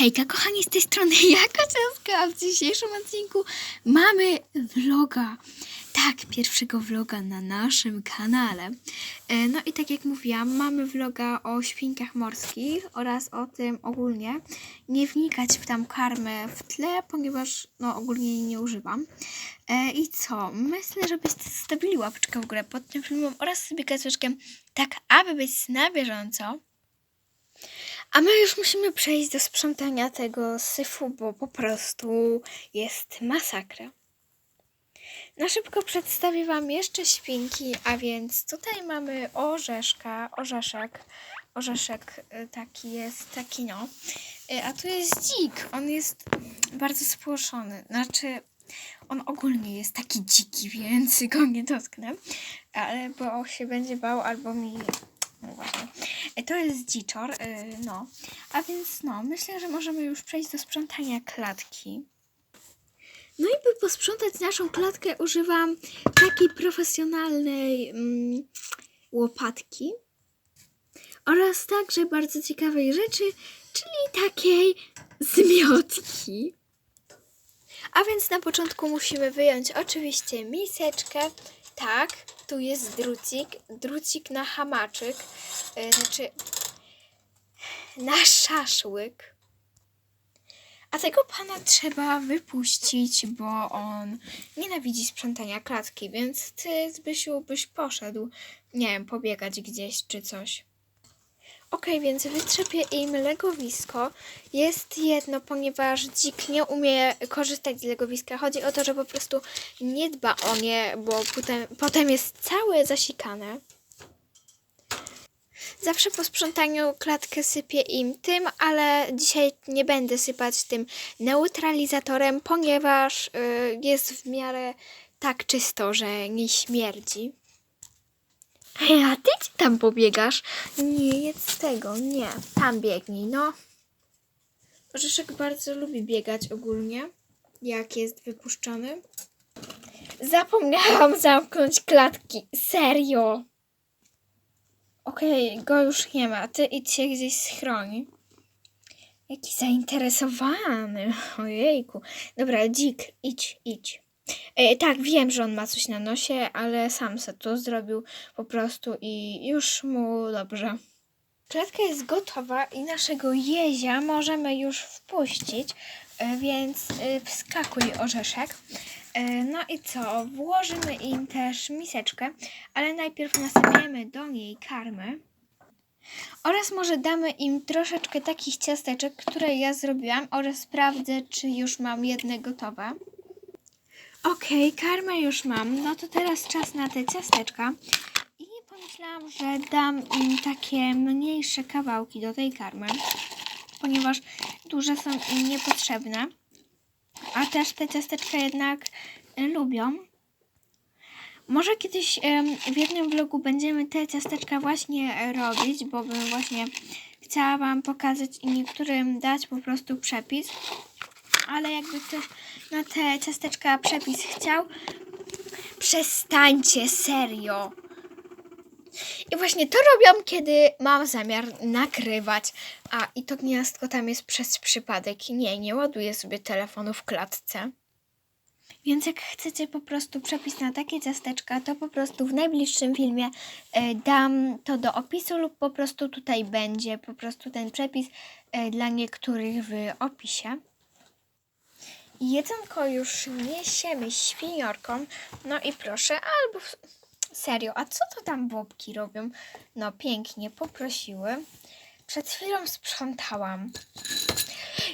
Hejka, kochani, z tej strony Jaka Czeska. W dzisiejszym odcinku mamy vloga. Tak, pierwszego vloga na naszym kanale. E, No i tak jak mówiłam, mamy vloga o świnkach morskich oraz o tym ogólnie. Nie wnikać w tam karmę w tle, ponieważ no ogólnie jej nie używam. E, I co? Myślę, żebyście zostawili łapeczkę w górę pod tym filmem oraz sobie kaceczkę, tak aby być na bieżąco. A my już musimy przejść do sprzątania tego syfu, bo po prostu jest masakra. Na szybko przedstawię Wam jeszcze świnki, a więc tutaj mamy orzeszka, orzeszek, orzeszek y, taki jest, taki no. Y, A tu jest dzik, on jest bardzo spłoszony, znaczy on ogólnie jest taki dziki, więc go nie dotknę, ale bo się będzie bał albo mi no właśnie. E, To jest dziczor, y, no. A więc no, myślę, że możemy już przejść do sprzątania klatki. No i by posprzątać naszą klatkę używam takiej profesjonalnej mm, łopatki oraz także bardzo ciekawej rzeczy, czyli takiej zmiotki. A więc na początku musimy wyjąć oczywiście miseczkę. Tak, tu jest drucik, drucik na hamaczyk, yy, znaczy na szaszłyk. A tego pana trzeba wypuścić, bo on nienawidzi sprzątania klatki, więc ty, Zbysiu, byś poszedł, nie wiem, pobiegać gdzieś czy coś. Okej, więc wytrzepię im legowisko. Jest jedno, ponieważ dzik nie umie korzystać z legowiska. Chodzi o to, że po prostu nie dba o nie, bo potem, potem jest całe zasikane. Zawsze po sprzątaniu klatkę sypię im tym, ale dzisiaj nie będę sypać tym neutralizatorem, ponieważ y, jest w miarę tak czysto, że nie śmierdzi. Hej, a ty gdzie tam pobiegasz? Nie, z tego, nie. Tam biegnij, no. Orzeszek bardzo lubi biegać ogólnie, jak jest wypuszczony. Zapomniałam zamknąć klatki, serio. Okej, go już nie ma. Ty idź się gdzieś schroni. Jaki zainteresowany. Ojejku. Dobra, dzik, idź, idź. E, tak, wiem, że on ma coś na nosie, ale sam se to zrobił po prostu i już mu dobrze. Klatka jest gotowa i naszego jezia możemy już wpuścić, e, więc e, wskakuj orzeszek. No i co? Włożymy im też miseczkę, ale najpierw nasypiemy do niej karmy. Oraz może damy im troszeczkę takich ciasteczek, które ja zrobiłam oraz sprawdzę, czy już mam jedne gotowe. Okej, karmę już mam. No to teraz czas na te ciasteczka. I pomyślałam, że dam im takie mniejsze kawałki do tej karmy, ponieważ duże są im niepotrzebne. A też te ciasteczka jednak y, lubią. Może kiedyś w jednym vlogu będziemy te ciasteczka właśnie e, robić, bo bym właśnie chciała Wam pokazać i niektórym dać po prostu przepis. Ale jakby ktoś na te ciasteczka przepis chciał, przestańcie, serio. I właśnie to robią, kiedy mam zamiar nagrywać. A i to gniazdko tam jest przez przypadek. Nie, nie ładuję sobie telefonu w klatce. Więc jak chcecie po prostu przepis na takie ciasteczka, to po prostu w najbliższym filmie e, dam to do opisu lub po prostu tutaj będzie po prostu ten przepis e, dla niektórych w opisie. Jedzonko już niesiemy świniorkom. No i proszę, albo serio, a co to tam bobki robią? No pięknie, poprosiły. Przed chwilą sprzątałam.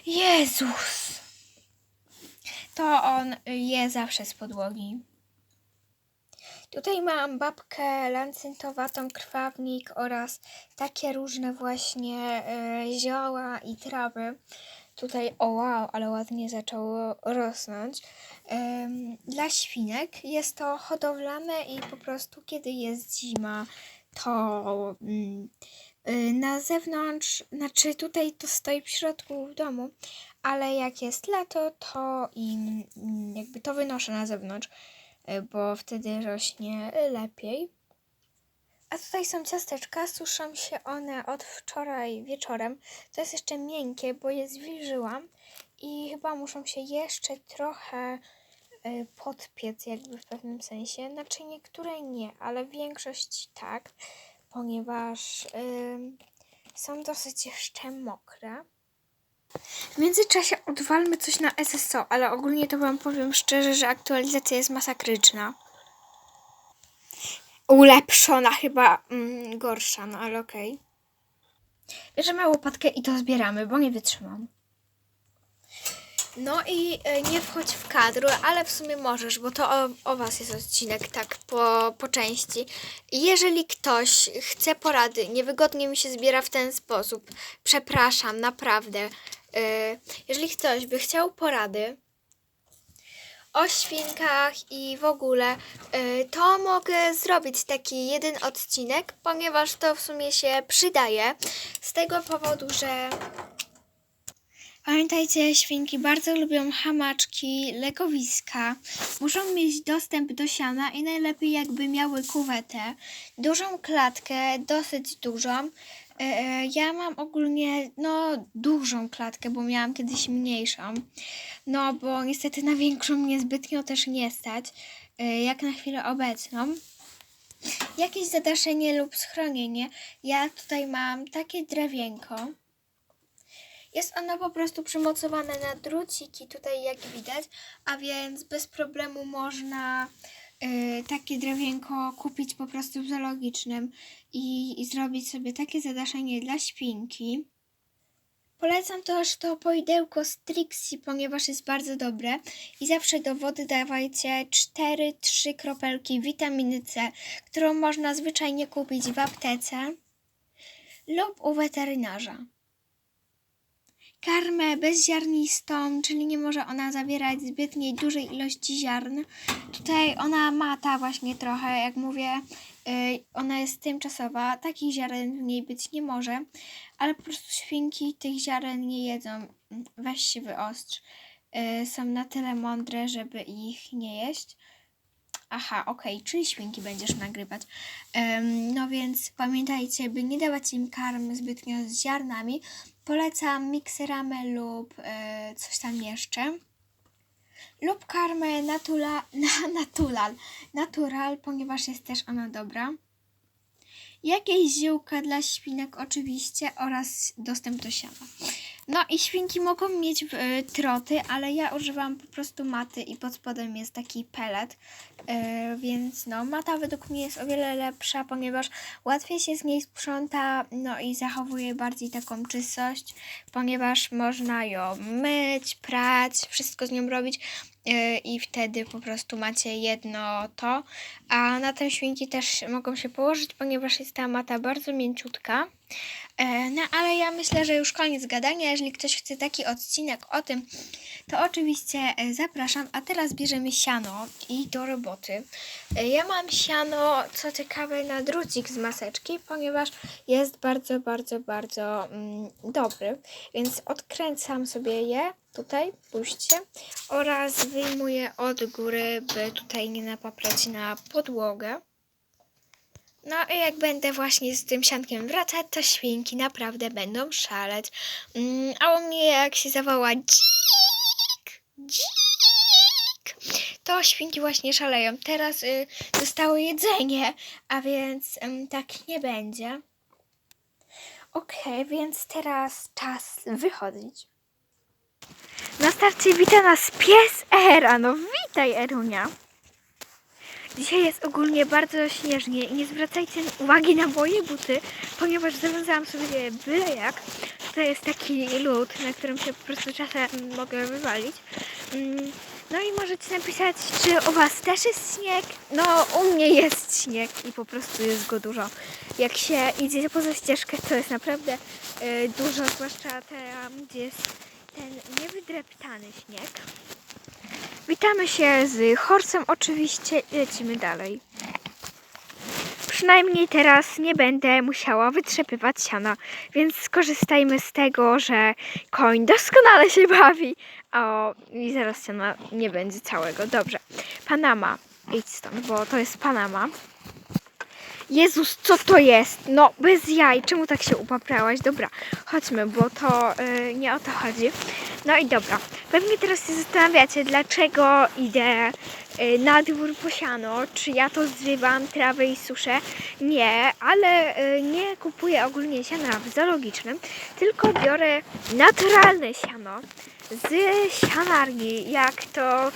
Jezus! To on je zawsze z podłogi. Tutaj mam babkę lancyntowatą, krwawnik oraz takie różne właśnie e, zioła i trawy. Tutaj, o wow, ale ładnie zaczęło rosnąć. Dla świnek jest to hodowlane i po prostu kiedy jest zima, to mm, y, na zewnątrz, znaczy tutaj to stoi w środku w domu, ale jak jest lato, to im mm, jakby to wynoszę na zewnątrz, y, bo wtedy rośnie lepiej. A tutaj są ciasteczka, suszą się one od wczoraj wieczorem. To jest jeszcze miękkie, bo je zwilżyłam i chyba muszą się jeszcze trochę y, podpiec jakby w pewnym sensie. Znaczy niektóre nie, ale większość tak, ponieważ y, są dosyć jeszcze mokre. W międzyczasie odwalmy coś na SSO, ale ogólnie to wam powiem szczerze, że aktualizacja jest masakryczna. Ulepszona chyba mm, gorsza, no ale okej. Bierzemy łopatkę i to zbieramy, bo nie wytrzymam. No i e, nie wchodź w kadr, ale w sumie możesz, bo to o, o was jest odcinek tak po, po części. Jeżeli ktoś chce porady, niewygodnie mi się zbiera w ten sposób, przepraszam, naprawdę. E, Jeżeli ktoś by chciał porady o świnkach i w ogóle, e, to mogę zrobić taki jeden odcinek, ponieważ to w sumie się przydaje. Z tego powodu, że Pamiętajcie, świnki bardzo lubią hamaczki, legowiska. Muszą mieć dostęp do siana i najlepiej jakby miały kuwetę. Dużą klatkę, dosyć dużą. E, e, Ja mam ogólnie no dużą klatkę, bo miałam kiedyś mniejszą. No bo niestety na większą mnie zbytnio też nie stać, e, jak na chwilę obecną. Jakieś zadaszenie lub schronienie. Ja tutaj mam takie drewienko. Jest ono po prostu przymocowane na druciki, tutaj jak widać, a więc bez problemu można y, takie drewienko kupić po prostu w zoologicznym i, i zrobić sobie takie zadaszenie dla świnki. Polecam też to poidełko z Trixie, ponieważ jest bardzo dobre i zawsze do wody dawajcie 4-3 kropelki witaminy C, którą można zwyczajnie kupić w aptece lub u weterynarza karmę bezziarnistą, czyli nie może ona zawierać zbytniej dużej ilości ziarn. Tutaj ona mata właśnie trochę, jak mówię, yy, ona jest tymczasowa, takich ziaren w niej być nie może, ale po prostu świnki tych ziaren nie jedzą. Weź się wyostrz. Yy, są na tyle mądre, żeby ich nie jeść. Aha, okej, czyli świnki będziesz nagrywać. Em, no więc pamiętajcie, by nie dawać im karm zbytnio z ziarnami, polecam mikseramę lub e, coś tam jeszcze. Lub karmę natula, na, natural, natural, ponieważ jest też ona dobra. Jakieś ziółka dla świnek oczywiście oraz dostęp do siana. No i świnki mogą mieć e, troty, ale ja używam po prostu maty i pod spodem jest taki pelet, e, więc no mata według mnie jest o wiele lepsza, ponieważ łatwiej się z niej sprząta, no i zachowuje bardziej taką czystość, ponieważ można ją myć, prać, wszystko z nią robić i wtedy po prostu macie jedno to, a na tym świnki też mogą się położyć, ponieważ jest ta mata bardzo mięciutka. E, No ale ja myślę, że już koniec gadania. Jeżeli ktoś chce taki odcinek o tym, to oczywiście e, zapraszam. A teraz bierzemy siano i do roboty. E, Ja mam siano, co ciekawe, na drucik z maseczki, ponieważ jest bardzo, bardzo, bardzo mm, dobry. Więc odkręcam sobie je tutaj, puśćcie, oraz wyjmuję od góry, by tutaj nie napaprać na podłogę. No i jak będę właśnie z tym siankiem wracać, to świnki naprawdę będą szaleć. Mm, a u mnie jak się zawoła dzik, dzik, to świnki właśnie szaleją. Teraz y, jedzenie, a więc ym, tak nie będzie. Okej, więc teraz czas wychodzić. Na starcie wita nas pies Era. No witaj Erunia. Dzisiaj jest ogólnie bardzo śnieżnie i nie zwracajcie uwagi na moje buty, ponieważ zawiązałam sobie byle jak. Tutaj jest taki lód, na którym się po prostu czasem mogę wywalić. Mm, No i możecie napisać, czy u Was też jest śnieg? No, u mnie jest śnieg i po prostu jest go dużo. Jak się idzie poza ścieżkę, to jest naprawdę y, dużo, zwłaszcza tam, gdzie jest ten niewydreptany śnieg. Witamy się z Horsem oczywiście i lecimy dalej. Przynajmniej teraz nie będę musiała wytrzepywać siana, więc skorzystajmy z tego, że koń doskonale się bawi. O, i zaraz siana nie będzie całego. Dobrze. Panama. Idź stąd, bo to jest Panama. Jezus, co to jest? No, bez jaj. Czemu tak się upaprałaś? Dobra, chodźmy, bo to y, nie o to chodzi. No i dobra. Pewnie teraz się zastanawiacie, dlaczego idę y, na dwór po siano. Czy ja to zrywam, trawę i suszę? Nie, ale y, nie kupuję ogólnie siana w zoologicznym, tylko biorę naturalne siano z sianarni, jak to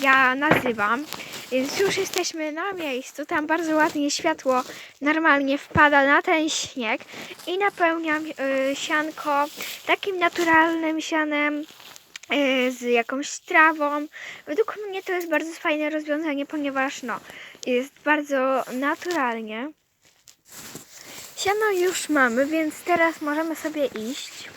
ja nazywam. Więc już jesteśmy na miejscu. Tam bardzo ładnie światło normalnie wpada na ten śnieg i napełniam y, sianko takim naturalnym sianem y, z jakąś trawą. Według mnie to jest bardzo fajne rozwiązanie, ponieważ no, jest bardzo naturalnie. Siano już mamy, więc teraz możemy sobie iść.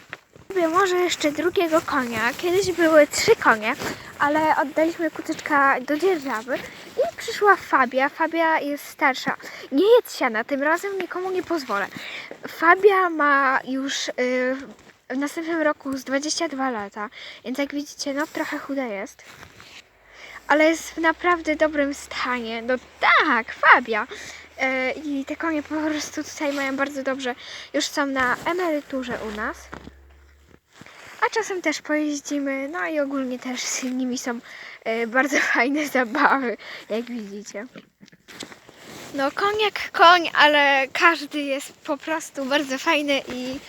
Może jeszcze drugiego konia. Kiedyś były trzy konie, ale oddaliśmy kutyczka do dzierżawy i przyszła Fabia. Fabia jest starsza. Nie jedz siana, tym razem nikomu nie pozwolę. Fabia ma już y, w następnym roku z 22 lata, więc jak widzicie, no trochę chuda jest. Ale jest w naprawdę dobrym stanie. No tak, Fabia. E, I te konie po prostu tutaj mają bardzo dobrze. Już są na emeryturze u nas. A czasem też pojeździmy, no i ogólnie też z nimi są e, bardzo fajne zabawy, jak widzicie. No koń jak koń, ale każdy jest po prostu bardzo fajny i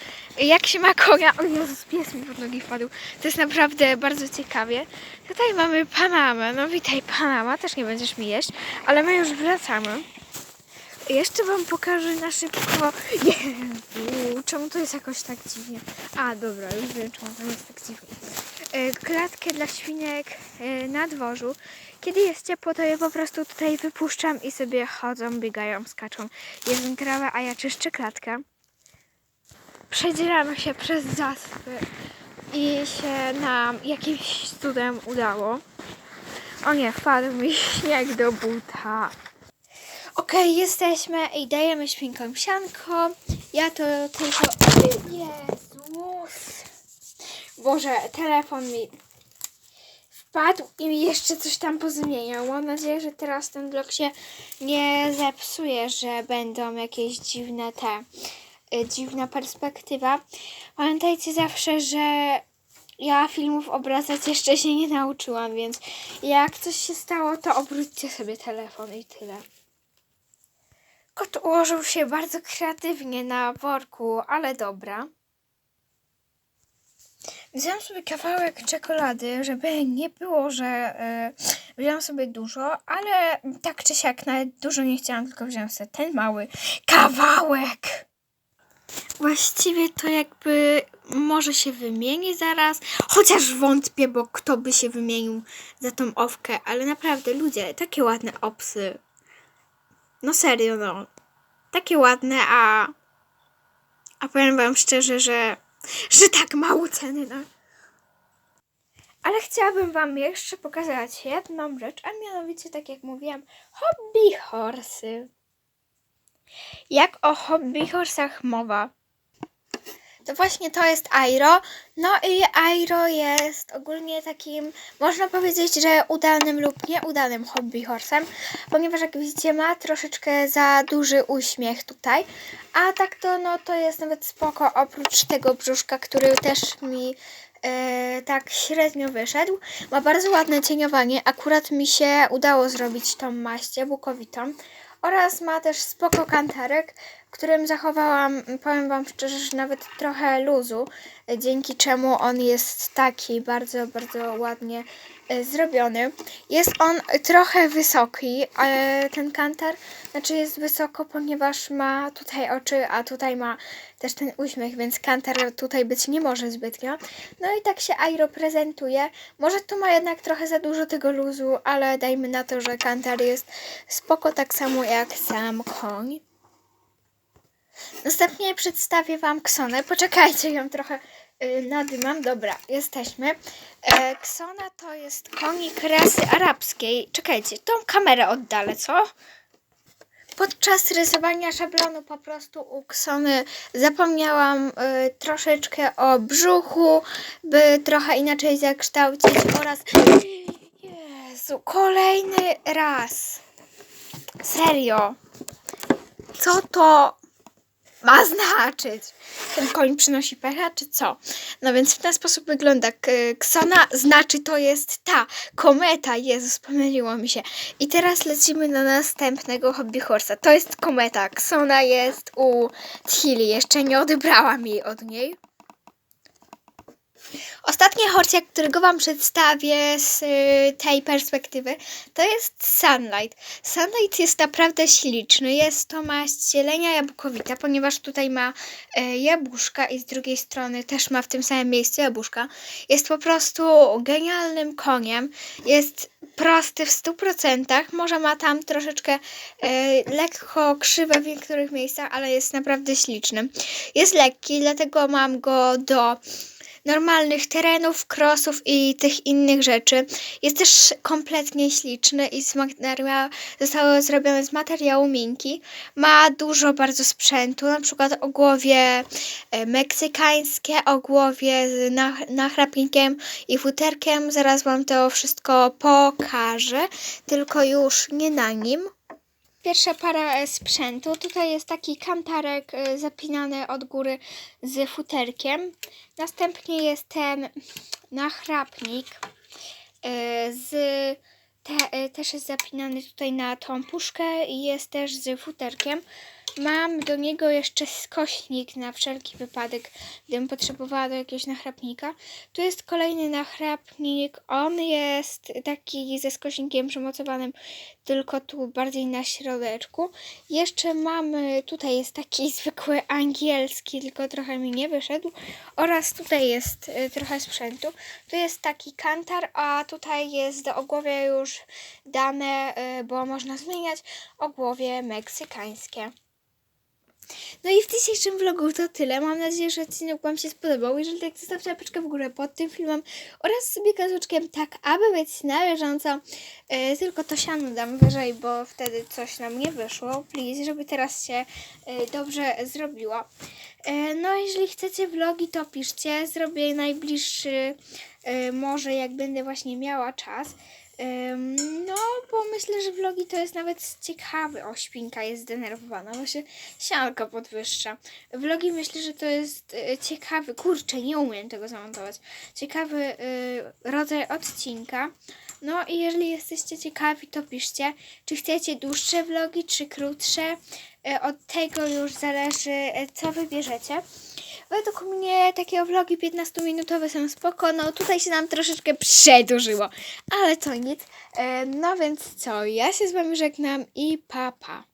jak się ma konia, o Jezus, pies mi pod nogi wpadł, to jest naprawdę bardzo ciekawie. Tutaj mamy Panamę, no witaj Panama, też nie będziesz mi jeść, ale my już wracamy. Jeszcze wam pokażę na szybko. Jezu, czemu to jest jakoś tak dziwnie? A, dobra, już wiem, czemu to jest tak dziwnie. E, Klatkę dla świnek e, na dworzu. Kiedy jest ciepło, to je po prostu tutaj wypuszczam i sobie chodzą, biegają, skaczą. Jedzą trawę, a ja czyszczę klatkę. Przedzieramy się przez zaspy i się nam jakimś cudem udało. O nie, wpadł mi śnieg do buta. Okej, jesteśmy i dajemy świnkom sianko. Ja to tylko... Jezus! Boże, telefon mi wpadł i mi jeszcze coś tam pozmieniał. Mam nadzieję, że teraz ten blok się nie zepsuje, że będą jakieś dziwne te... y, dziwna perspektywa. Pamiętajcie zawsze, że ja filmów obracać jeszcze się nie nauczyłam, więc jak coś się stało, to obróćcie sobie telefon i tyle. Kot ułożył się bardzo kreatywnie na worku, ale dobra. Wziąłem sobie kawałek czekolady, żeby nie było, że y, wziąłem sobie dużo, ale tak czy siak nawet dużo nie chciałam, tylko wziąłem sobie ten mały kawałek. Właściwie to jakby może się wymieni zaraz, chociaż wątpię, bo kto by się wymienił za tą owkę, ale naprawdę ludzie, takie ładne opsy. No serio, no. Takie ładne, a. A powiem wam szczerze, że. że tak mało ceny, no. Ale chciałabym wam jeszcze pokazać jedną rzecz, a mianowicie, tak jak mówiłam, hobby horsy. Jak o hobby horsach mowa? To właśnie to jest Airo. No i Airo jest ogólnie takim, można powiedzieć, że udanym lub nieudanym hobby horsem, ponieważ jak widzicie ma troszeczkę za duży uśmiech tutaj, a tak to no to jest nawet spoko oprócz tego brzuszka, który też mi e, tak średnio wyszedł. Ma bardzo ładne cieniowanie, akurat mi się udało zrobić tą maść bukowitą oraz ma też spoko kantarek, którym zachowałam, powiem Wam szczerze, że nawet trochę luzu, e, dzięki czemu on jest taki bardzo, bardzo ładnie e, zrobiony. Jest on trochę wysoki, ale ten kantar, znaczy jest wysoko, ponieważ ma tutaj oczy, a tutaj ma też ten uśmiech, więc kantar tutaj być nie może zbytnio. No i tak się Airo prezentuje. Może tu ma jednak trochę za dużo tego luzu, ale dajmy na to, że kantar jest spoko tak samo jak sam koń. Następnie przedstawię Wam Ksonę. Poczekajcie, ją trochę y, nadymam. Dobra, jesteśmy. E, Ksona to jest konik rasy arabskiej. Czekajcie, tą kamerę oddalę, co? Podczas rysowania szablonu po prostu u Ksony zapomniałam y, troszeczkę o brzuchu, by trochę inaczej zakształcić oraz... Jezu, kolejny raz. Serio. co to ma znaczyć? Ten koń przynosi pecha, czy co? No więc w ten sposób wygląda Ksona, znaczy to jest ta kometa. Jezus, pomyliło mi się. I teraz lecimy na następnego hobby horsa. To jest kometa. Ksona jest u Tilly. Jeszcze nie odebrałam jej od niej. Ostatni horsiak, którego Wam przedstawię z y, tej perspektywy, to jest Sunlight. Sunlight jest naprawdę śliczny. Jest to maść zielenia jabłkowita, ponieważ tutaj ma e, jabłuszka i z drugiej strony też ma w tym samym miejscu jabłuszka. Jest po prostu genialnym koniem. Jest prosty w 100%. Może ma tam troszeczkę e, lekko krzywe w niektórych miejscach, ale jest naprawdę śliczny. Jest lekki, dlatego mam go do normalnych terenów, krosów i tych innych rzeczy. Jest też kompletnie śliczny i z materiału, zostało zrobione z materiału minki. Ma dużo bardzo sprzętu, na przykład ogłowie e, meksykańskie, ogłowie z nach- nachrapnikiem i futerkiem. Zaraz Wam to wszystko pokażę, tylko już nie na nim. Pierwsza para e, sprzętu. Tutaj jest taki kantarek e, zapinany od góry z futerkiem. Następnie jest ten nachrapnik e, z te, też jest zapinany tutaj na tą puszkę i jest też z futerkiem. Mam do niego jeszcze skośnik na wszelki wypadek, gdybym potrzebowała do jakiegoś nachrapnika. Tu jest kolejny nachrapnik. On jest taki ze skośnikiem przymocowanym tylko tu bardziej na środeczku. Jeszcze mamy, tutaj jest taki zwykły angielski, tylko trochę mi nie wyszedł. Oraz tutaj jest y, trochę sprzętu. Tu jest taki kantar, a tutaj jest do ogłowia już dane, y, bo można zmieniać ogłowie meksykańskie. No i w dzisiejszym vlogu to tyle. Mam nadzieję, że odcinek Wam się spodobał. Jeżeli tak, zostawcie łapeczkę w górę pod tym filmem oraz sobie gazuczkiem tak, aby być na bieżąco. E, tylko to siano dam wyżej, bo wtedy coś nam nie wyszło. Please, żeby teraz się e, dobrze zrobiło. E, no, jeżeli chcecie vlogi, to piszcie. Zrobię najbliższy, może jak będę właśnie miała czas. No, myślę, że vlogi to jest nawet ciekawy. O, świnka jest zdenerwowana, bo się sianka podwyższa. Vlogi myślę, że to jest y, ciekawy, kurczę, nie umiem tego zamontować. Ciekawy y, rodzaj odcinka. No i jeżeli jesteście ciekawi, to piszcie, czy chcecie dłuższe vlogi, czy krótsze. Y, Od tego już zależy, y, co wybierzecie. Według mnie takie vlogi 15-minutowe są spoko. No tutaj się nam troszeczkę przedłużyło, ale to nic. E, No więc co, ja się z Wami żegnam i pa pa.